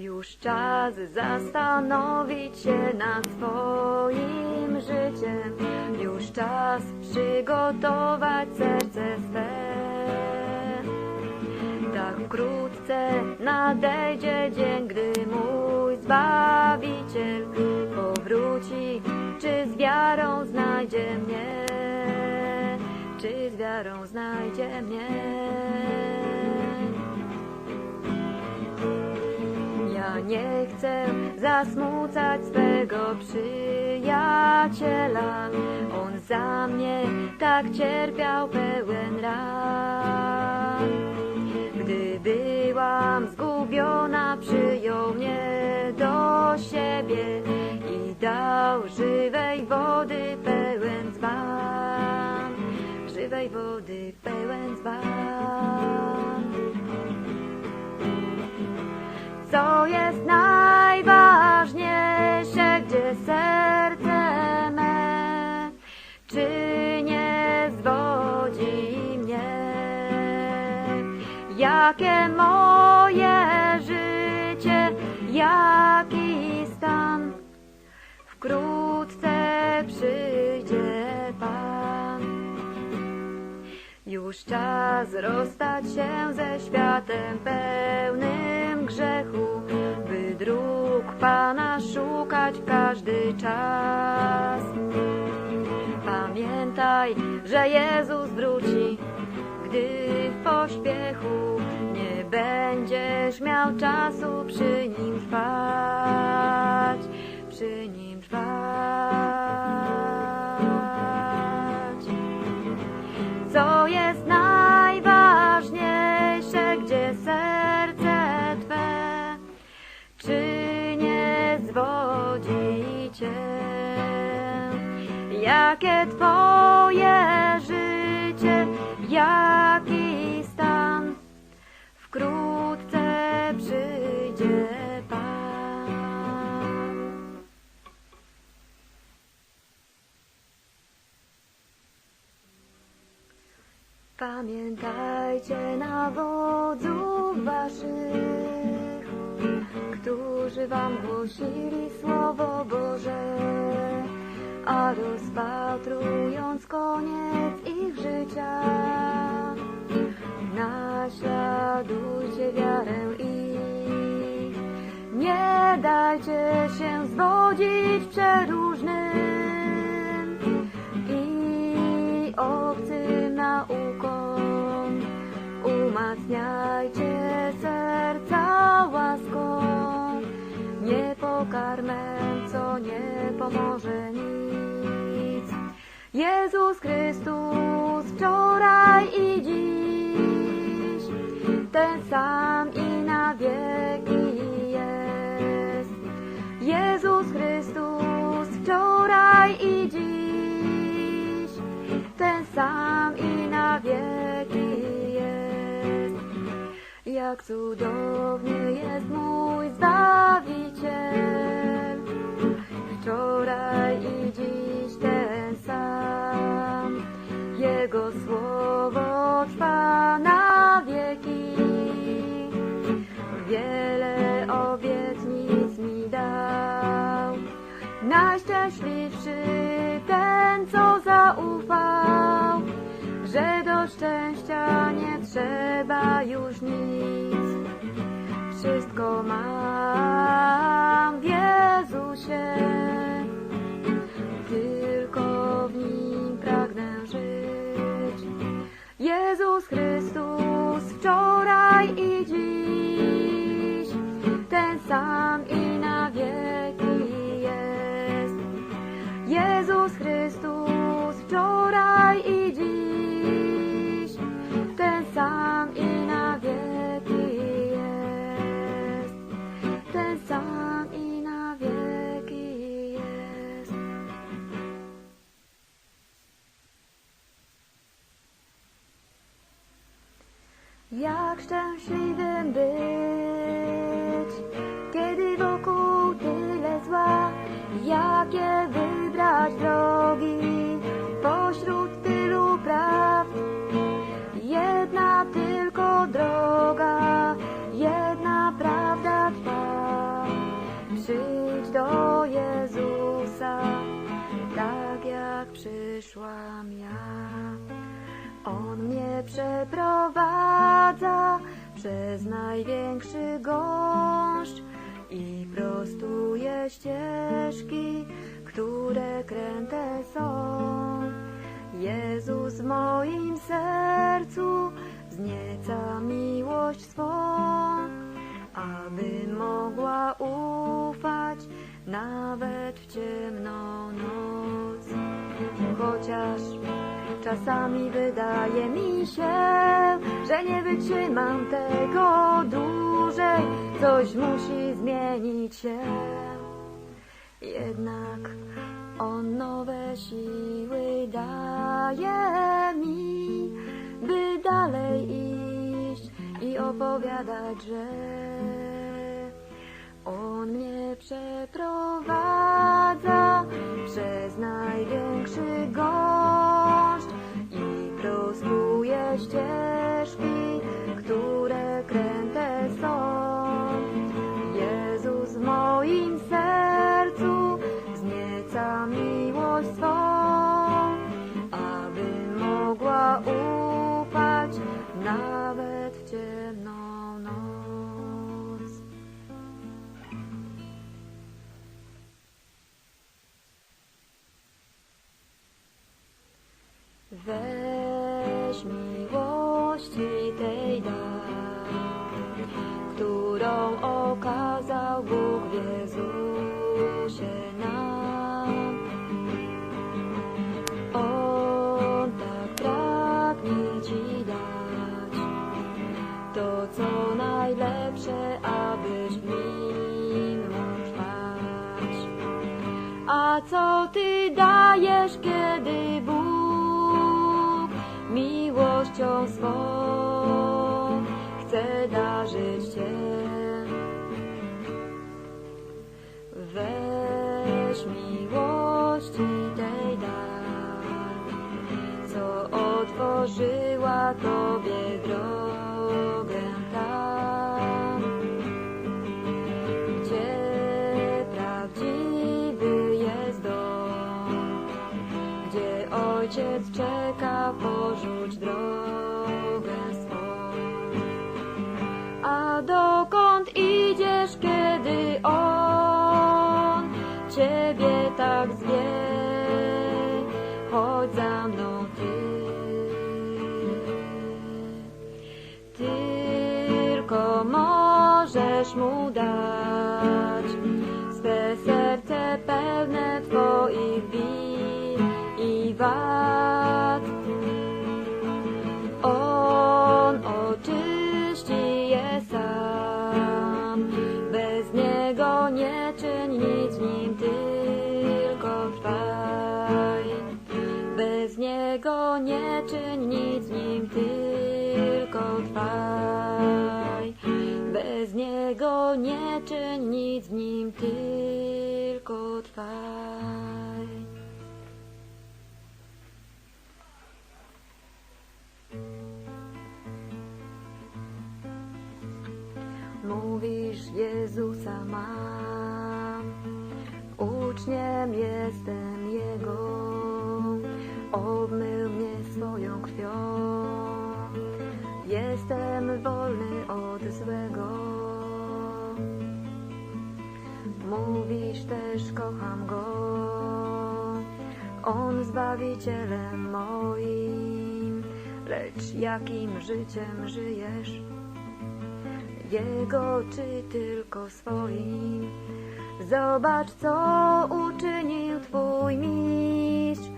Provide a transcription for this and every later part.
Już czas zastanowić się nad swoim życiem. Już czas przygotować serce swe. Tak wkrótce nadejdzie dzień, gdy mój Zbawiciel powróci. Czy z wiarą znajdzie mnie? Czy z wiarą znajdzie mnie? Nie chcę zasmucać swego przyjaciela. On za mnie tak cierpiał pełen ran. Gdy byłam zgubiona, przyjął mnie do siebie i dał żywej wody pełen dzban. Żywej wody pełen dzban. Co jest najważniejsze, gdzie serce me, czy nie zwodzi mnie? Jakie moje życie, jaki stan, wkrótce przyjdzie Pan. Już czas rozstać się ze światem pełnym grzechu, by dróg Pana szukać każdy czas. Pamiętaj, że Jezus wróci, gdy w pośpiechu nie będziesz miał czasu przy Nim trwać, przy Nim trwać. Jakie Twoje życie, jaki stan, wkrótce przyjdzie Pan. Pamiętajcie na wodzów waszych, którzy wam głosili Słowo Boże, a rozpatrując koniec ich życia, naśladujcie wiarę ich. Nie dajcie się zwodzić przeróżnym i obcym naukom. Umacniajcie serca łaską, nie pokarmem, co nie pomoże nic. Jezus Chrystus wczoraj i dziś, ten sam i na wieki jest. Jezus Chrystus wczoraj i dziś, ten sam i na wieki jest. Jak cudowny jest mój Zbawiciel, wczoraj i dziś Jego słowo trwa na wieki, wiele obietnic mi dał. Najszczęśliwszy ten, co zaufał, że do szczęścia nie trzeba już nic. Wszystko mam w Jezusie, Chrystus wczoraj i dziś, ten sam i na wieki jest. Jezus Chrystus Jak szczęśliwym być, kiedy wokół tyle zła, jakie wybrać drogi pośród tylu prawd. Jedna tylko droga, jedna prawda trwa. Przyjdź do Jezusa, tak jak przyszłam ja. On mnie przeprowadzi przez największy gąszcz i prostuje ścieżki, które kręte są. Jezus w moim sercu wznieca miłość swą, aby mogła ufać nawet w ciemną noc. Chociaż czasami wydaje mi się, że nie wytrzymam tego dłużej, coś musi zmienić się. Jednak On nowe siły daje mi, by dalej iść i opowiadać, że On mnie przeprowadza przez największy gąszcz i prostuje ścieżki, którą okazał Bóg w Jezusie nam. On tak pragnie Ci dać to, co najlepsze, abyś w Nim mógł trwać. A co Ty dajesz, kiedy Bóg miłością swą chce darzyć Cię? Weź miłości tej dar, co otworzyła Tobie drogę możesz Mu dać swe serce pełne Twoich win i wad. Nie czyń nic w Nim, tylko trwaj. Mówisz, Jezusa mam, uczniem jestem Jego, obmył mnie swoją krwią. Jestem wolny od złego. Mówisz też, kocham Go, On Zbawicielem moim, lecz jakim życiem żyjesz? Jego czy tylko swoim. Zobacz, co uczynił Twój mistrz.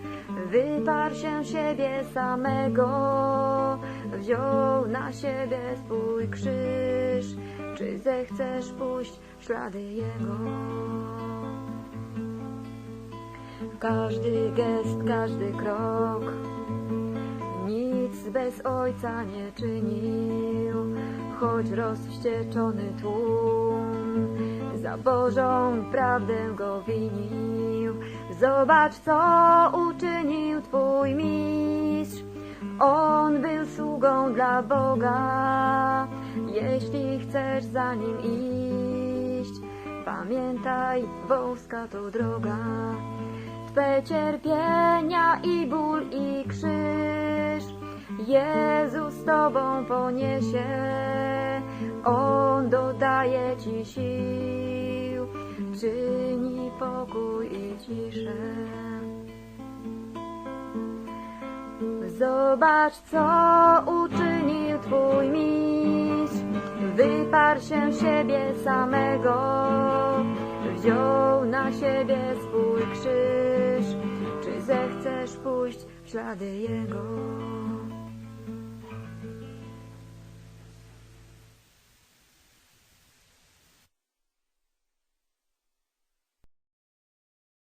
Wyparł się siebie samego, wziął na siebie swój krzyż. Czy zechcesz pójść w ślady Jego? Każdy gest, każdy krok nic bez Ojca nie czynił, choć rozwścieczony tłum za Bożą prawdę go winił. Zobacz, co uczynił Twój mistrz. On był sługą dla Boga. Jeśli chcesz za nim iść, pamiętaj, wąska to droga. Twe cierpienia i ból i Jezus z Tobą poniesie, On dodaje Ci sił, czyni pokój i ciszę. Zobacz, co uczynił Twój mistrz, wyparł się siebie samego, wziął na siebie swój krzyż. Czy zechcesz pójść w ślady Jego?